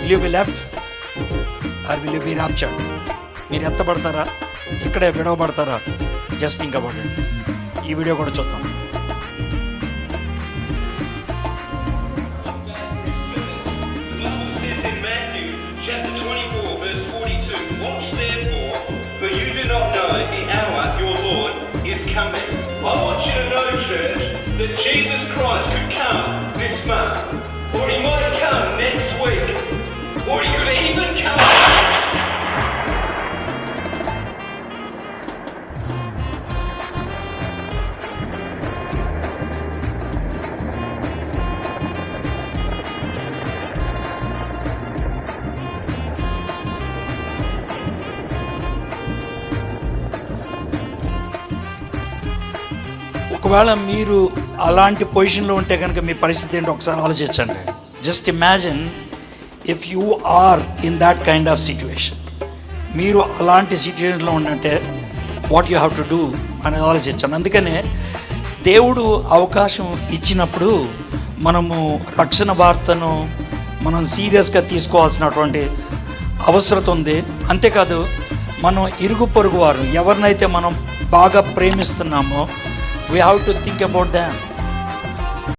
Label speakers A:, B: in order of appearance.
A: Will you be left or will you be raptured మీరు ఎత్తపడతారా ఇక్కడే విడవబడతారా జస్ట్ థింక్ అబౌట్ ఇట్ ఈ video కూడా చూద్దాం
B: The Bible says in Matthew chapter 24, verse 42, Watch therefore, for you do not know the hour your Lord is coming. I want you to know, church, that Jesus Christ could come this
A: ఒకవేళ మీరు అలాంటి పొజిషన్లో ఉంటే కనుక మీ పరిస్థితి ఏంటో ఒకసారి ఆలోచించండి. Just imagine if you are in that kind of situation మీరు అలాంటి సిచ్యువేషన్లో ఉన్నట్టే what you have to do అనేది ఆలోచించండి. అందుకనే దేవుడు అవకాశం ఇచ్చినప్పుడు మనము రక్షణ వార్తను మనం సీరియస్గా తీసుకోవాల్సినటువంటి అవసరం ఉంది. అంతేకాదు మనం ఇరుగు పొరుగు వారు ఎవరినైతే మనం బాగా ప్రేమిస్తున్నామో We have to think about them.